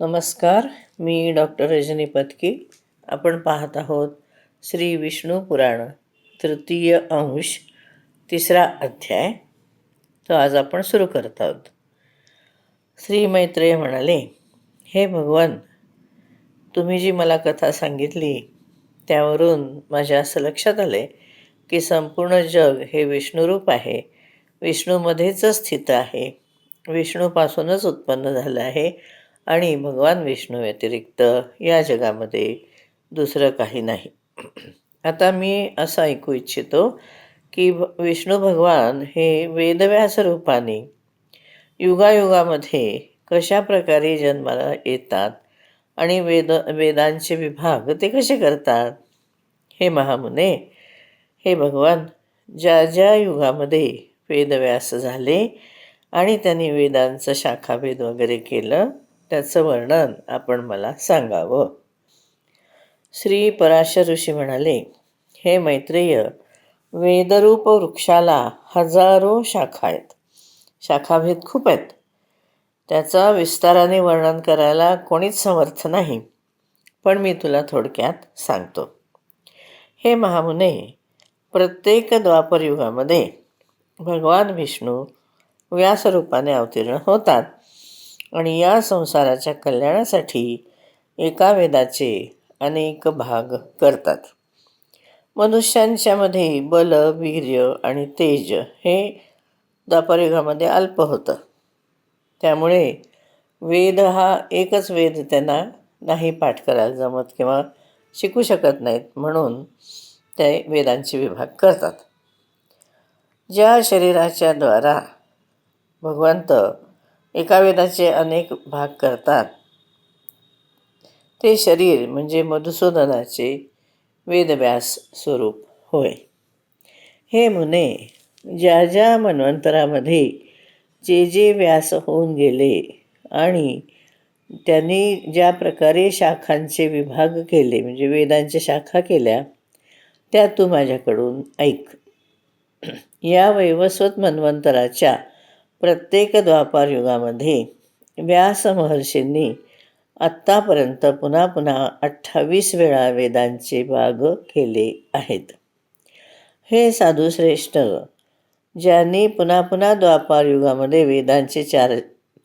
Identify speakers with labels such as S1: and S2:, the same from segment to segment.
S1: नमस्कार मी डॉक्टर रजनी पत्की. आपण पाहत आहोत श्री विष्णू पुराण तृतीय अंश तिसरा अध्याय. तो आज आपण सुरू करत आहोत. श्री मैत्रेय म्हणाले हे भगवान तुम्ही जी मला कथा सांगितली त्यावरून माझ्या असं लक्षात आले की संपूर्ण जग हे विष्णुरूप आहे. विष्णूमध्येच स्थित आहे. विष्णूपासूनच उत्पन्न झालं आहे. आणि भगवान विष्णू व्यतिरिक्त या जगामध्ये दुसरं काही नाही. आता मी असं ऐकू इच्छितो की भ- विष्णू भगवान हे वेदव्यास रूपाने युगायुगामध्ये कशा प्रकारे जन्माला येतात आणि वेद वेदांचे विभाग ते कसे करतात? हे महामुने हे भगवान ज्या ज्या युगामध्ये वेदव्यास झाले आणि त्यांनी वेदांचं शाखाभेद वगैरे केलं त्याचं वर्णन आपण मला सांगावं. श्री पराशर ऋषी म्हणाले हे मैत्रेय वेदरूप वृक्षाला हजारो शाखा आहेत. शाखाभेद खूप आहेत. त्याचा विस्ताराने वर्णन करायला कोणीच समर्थ नाही. पण मी तुला थोडक्यात सांगतो. हे महामुने प्रत्येक द्वापरयुगामध्ये भगवान विष्णू व्यासरूपाने अवतीर्ण होतात. आणि या संसाराच्या कल्याणासाठी एका वेदाचे अनेक भाग करतात. मनुष्यांच्यामध्ये बल वीर्य आणि तेज हे द्वापरयुगामध्ये अल्प होतं. त्यामुळे वेद हा एकच वेद त्यांना नाही पाठ करायला जमत किंवा शिकू शकत नाहीत म्हणून ते वेदांचे विभाग करतात. ज्या शरीराच्या द्वारा भगवंत एका वेदाचे अनेक भाग करतात. ते शरीर म्हणजे मधुसूदनाचे वेदव्यास स्वरूप होय. हे मुने ज्या ज्या मन्वंतरामध्ये जे जे व्यास होऊन गेले आणि त्यांनी ज्या प्रकारे शाखांचे विभाग केले म्हणजे वेदांच्या शाखा केल्या त्या तू माझ्याकडून ऐक. या वैवस्वत मन्वंतराच्या प्रत्येक द्वापार युगामध्ये व्यास महर्षींनी आत्तापर्यंत पुन्हा पुन्हा अठ्ठावीस वेळा वेदांचे भाग केले आहेत. हे साधूश्रेष्ठ ज्यांनी पुन्हा पुन्हा द्वापार युगामध्ये वेदांचे चार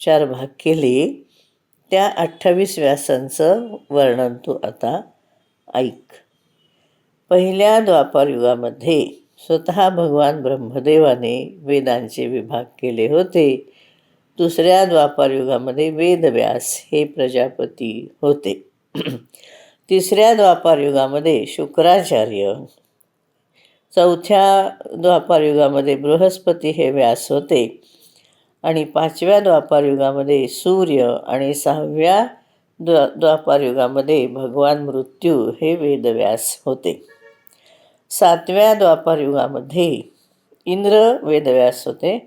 S1: चार भाग केले त्या अठ्ठावीस व्यासांचं वर्णन तू आता ऐक. पहिल्या द्वापार युगामध्ये स्वतः भगवान ब्रह्मदेवाने वेदांचे विभाग केले होते. दुसऱ्या द्वापार युगामध्ये वेदव्यास हे प्रजापती होते. तिसऱ्या द्वापार युगामध्ये शुक्राचार्य चौथ्या द्वापार युगामध्ये बृहस्पती हे व्यास होते आणि पाचव्या द्वापार युगामध्ये सूर्य आणि सहाव्या द्वा द्वापार युगामध्ये भगवान मृत्यू हे वेदव्यास होते. सातव्या द्वापार युगामध्ये इंद्र वेदव्यास होते.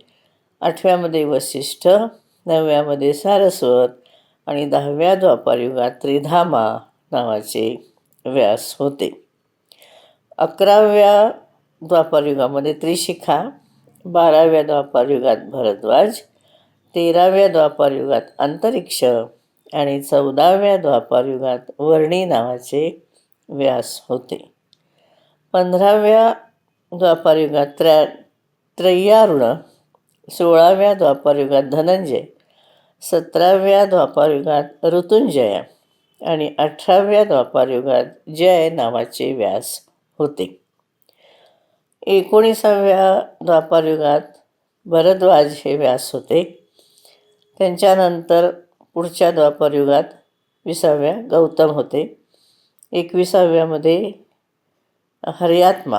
S1: आठव्यामध्ये वसिष्ठ नवव्यामध्ये सारस्वत आणि दहाव्या द्वापार युगात त्रिधामा नावाचे व्यास होते. अकराव्या द्वापार युगामध्ये त्रिशिखा बाराव्या द्वापार युगात भरद्वाज तेराव्या द्वापार युगात अंतरिक्ष आणि चौदाव्या द्वापार युगात वर्णी नावाचे व्यास होते. पंधराव्या द्वापारयुगात त्र्या त्रय्यारुण सोळाव्या द्वापारयुगात धनंजय सतराव्या द्वापारयुगात ऋतुंजय आणि अठराव्या द्वापारयुगात जय नावाचे व्यास होते. एकोणीसाव्या द्वापारयुगात भरद्वाज हे व्यास होते. त्यांच्यानंतर पुढच्या द्वापारयुगात विसाव्या गौतम होते. एकविसाव्यामध्ये हरियात्मा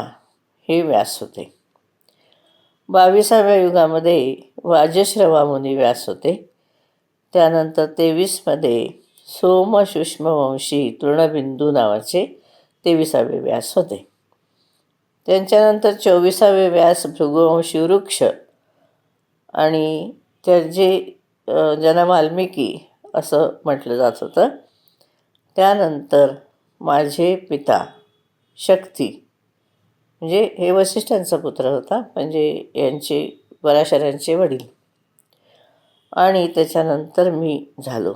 S1: हे व्यास होते. बावीसाव्या युगामध्ये वाजश्रवा मुनी व्यास होते. त्यानंतर तेवीसमध्ये सोमशुष्मवंशी तृणबिंदू नावाचे तेविसावे व्यास होते. त्यांच्यानंतर चोवीसावे व्यास भृगुवंशी वृक्ष आणि त्याचे अ, ज्यांना वाल्मिकी असं म्हटलं जात होतं. त्यानंतर माझे पिता शक्ती. म्हणजे हे वसिष्ठांचा पुत्र होता म्हणजे यांचे पराशरांचे वडील. आणि त्याच्यानंतर मी झालो.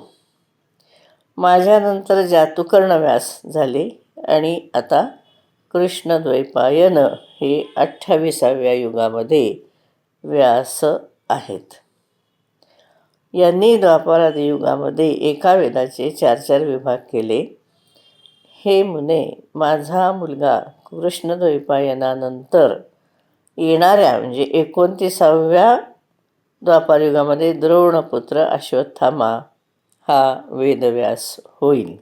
S1: माझ्यानंतर जातुकर्ण व्यास झाले आणि आता कृष्णद्वैपायन हे अठ्ठावीसाव्या युगामध्ये व्यास आहेत. यांनी द्वापरादी युगामध्ये एका वेदाचे चार चार विभाग केले. हे मुने माझा मुलगा कृष्णद्वैपायनानंतर येणाऱ्या म्हणजे एकोणतीसाव्या द्वापारयुगामध्ये द्रोणपुत्र अश्वत्थामा हा वेदव्यास होईल.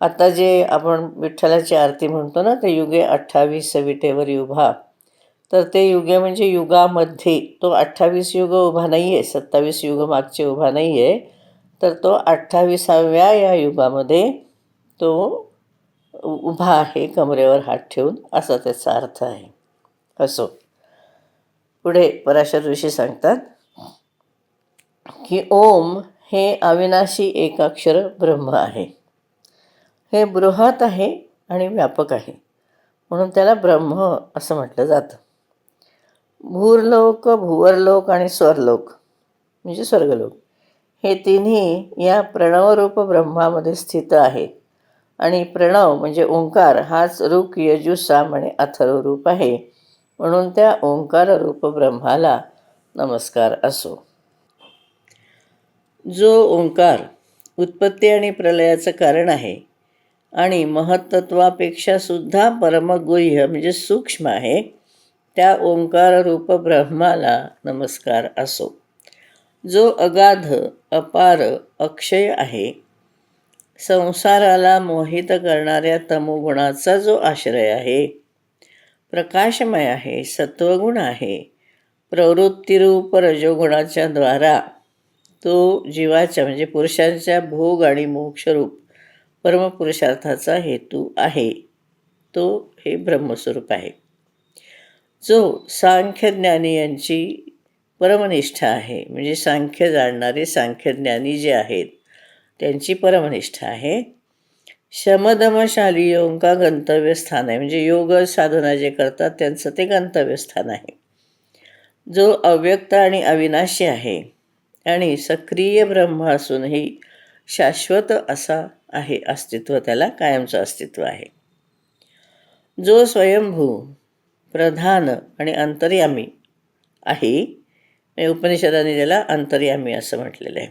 S1: आता जे आपण विठ्ठलाची आरती म्हणतो ना ते युगे अठ्ठावीस विटेवर उभा तर ते युगे म्हणजे युगामध्ये तो अठ्ठावीस युग उभा नाही आहे सत्तावीस युग मागचे उभा नाही आहे तर तो अठ्ठावीसाव्या या युगामध्ये तो उभा आहे कमरेवर हात ठेवून असा त्याचा अर्थ आहे. असो. पुढे पराशर ऋषी सांगतात की ओम हे अविनाशी एकाक्षर ब्रह्म आहे. हे बृहत आहे आणि व्यापक आहे. म्हणून त्याला ब्रह्म असं म्हटलं जातं. भूरलोक भुवरलोक आणि स्वरलोक म्हणजे स्वर्गलोक हे तिन्ही या प्रणवरूप ब्रह्मामध्ये स्थित आहेत. आणि प्रणव म्हणजे ओंकार हाच ऋक यजुसा म्हणे अथर्व रूप आहे. म्हणून त्या ओंकार रूप ब्रह्माला नमस्कार असो. जो ओंकार उत्पत्ती आणि प्रलयाचं कारण आहे आणि महत्त्वापेक्षा सुद्धा परमगुह्य म्हणजे सूक्ष्म आहे त्या ओंकार रूप ब्रह्माला नमस्कार असो. जो अगाध अपार अक्षय आहे संसाराला मोहित करणाऱ्या तमोगुणाचा जो आश्रय आहे प्रकाशमय आहे सत्वगुण आहे प्रवृत्तीरूप रजोगुणाच्या द्वारा तो जीवाच्या म्हणजे पुरुषांच्या भोग आणि मोक्षरूप परमपुरुषार्थाचा हेतू आहे. तो हे ब्रह्मस्वरूप आहे. जो सांख्यज्ञानी यांची परमनिष्ठा आहे म्हणजे सांख्य जाणणारे सांख्यज्ञानी जे आहेत त्यांची परमनिष्ठा आहे. शमदमशाली योगा गंतव्यस्थान आहे. म्हणजे योग साधना जे करतात त्यांचं ते गंतव्यस्थान आहे. जो अव्यक्त आणि अविनाशी आहे आणि सक्रिय ब्रह्म असूनही शाश्वत असा आहे अस्तित्व त्याला कायमचं अस्तित्व आहे. जो स्वयंभू प्रधान आणि अंतर्यामी आहे म्हणजे उपनिषदाने त्याला अंतर्यामी असं म्हटलेलं आहे.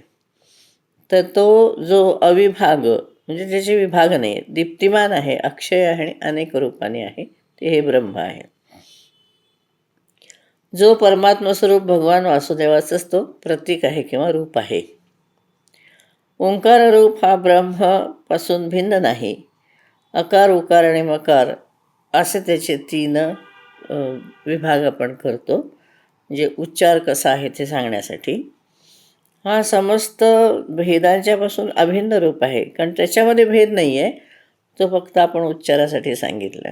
S1: तर तो जो अविभाग म्हणजे त्याचे विभाग नाही दीप्तिमान आहे अक्षय आहे आणि अनेक रूपाने आहे ते हे ब्रह्म आहे. जो परमात्मस्वरूप भगवान वासुदेवाचाच तो प्रतीक आहे किंवा रूप आहे. ओंकार रूप हा ब्रह्मपासून भिन्न नाही. अकार उकार आणि मकार असे त्याचे तीन विभाग आपण करतो. म्हणजे उच्चार कसा आहे ते सांगण्यासाठी. हा समस्त भेदांच्यापासून अभिन्न रूप आहे. कारण त्याच्यामध्ये भेद नाही आहे तो फक्त आपण उच्चारासाठी सांगितलं.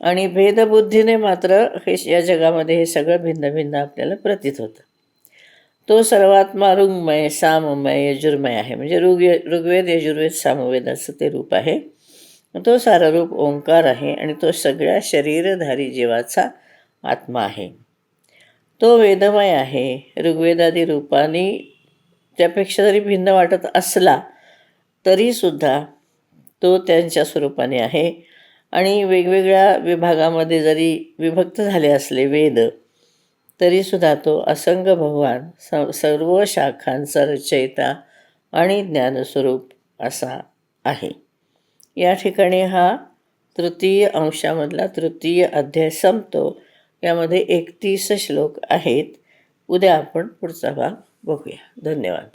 S1: आणि भेदबुद्धीने मात्र हे या जगामध्ये हे सगळं भिन्न भिन्न आपल्याला प्रतीत होतं. तो सर्वात्मा ऋग्मय साममय यजुर्मय आहे. म्हणजे ऋग ऋग्वेद यजुर्वेद सामवेदाचं ते रूप आहे. तो सारा रूप ओंकार आहे आणि तो सगळ्या शरीरधारी जीवाचा आत्मा आहे. तो वेदमय आहे. ऋग्वेदादी रूपाने त्यापेक्षा जरी भिन्न वाटत असला तरीसुद्धा तो त्यांच्या स्वरूपाने आहे. आणि वेगवेगळ्या विभागामध्ये जरी विभक्त झाले असले वेद तरीसुद्धा तो असंग भगवान स सर्व शाखांचा रचयिता आणि ज्ञानस्वरूप असा आहे. या ठिकाणी हा तृतीय अंशामधला तृतीय अध्याय संपतो. यामध्ये एकतीस श्लोक आहेत. उद्या आपण पुढचा भाग बघूया. धन्यवाद.